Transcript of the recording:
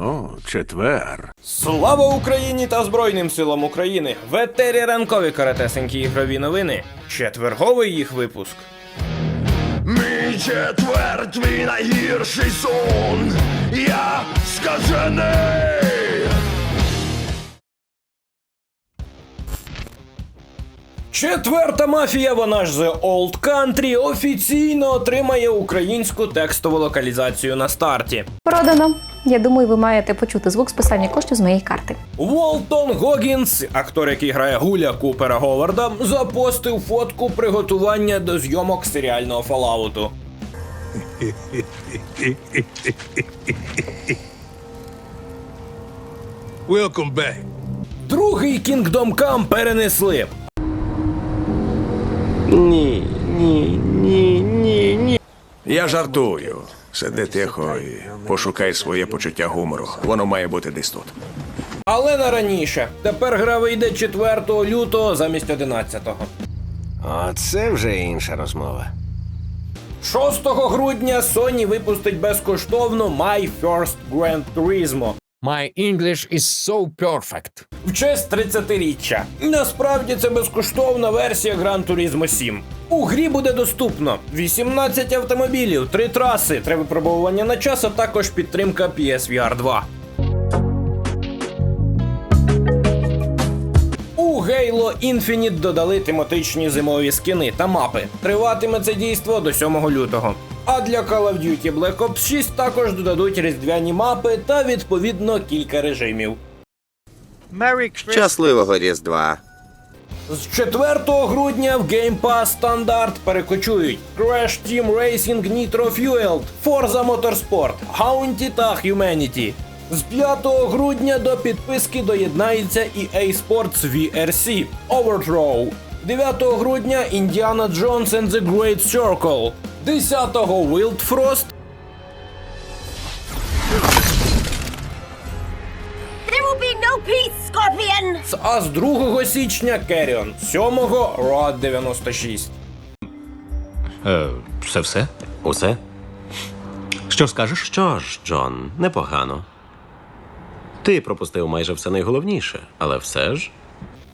О, четвер. Слава Україні та Збройним силам України! В етері ранкові каратесенькі ігрові новини. Четверговий їх випуск. Мій четвер, твій найгірший сон. Я скажений. Четверта мафія, вона ж The Old Country, офіційно отримає українську текстову локалізацію на старті. Продано. Я думаю, ви маєте почути звук списання коштів з моєї карти. Волтон Гогінс, актор, який грає Гуля Купера Говарда, запостив фотку приготування до зйомок серіального Фоллауту. Welcome back. Другий Kingdom Come перенесли. Я жартую. Сиди тихо і пошукай своє почуття гумору. Воно має бути десь тут. Але на раніше. Тепер гра вийде 4 лютого замість 11-го. Оце вже інша розмова. 6 грудня Sony випустить безкоштовно My First Grand Turismo My English is so perfect. в честь 30-річчя. Насправді це безкоштовна версія Gran Turismo 7. У грі буде доступно 18 автомобілів, 3 траси, 3 випробування на час, а також підтримка PSVR 2. У Halo Infinite додали тематичні зимові скини та мапи. Триватиме це дійство до 7 лютого. А для Call of Duty Black Ops 6 також додадуть різдвяні мапи та відповідно кілька режимів. Щасливого Різдва. З 4 грудня в Game Pass стандарт перекочують Crash Team Racing Nitro Fueled, Forza Motorsport, Haunty та Humanity. З 5 грудня до підписки доєднається і EA Sports VRC Overthrow. 9 грудня Indiana Jones and the Great Circle. 10 Wild Frost. There will be no peace, Scorpion! А з 2 січня Carrion. 7 Road 96. Е, це все? Усе? Що скажеш? Що ж, Джон, непогано. Ти пропустив майже все найголовніше, але все ж.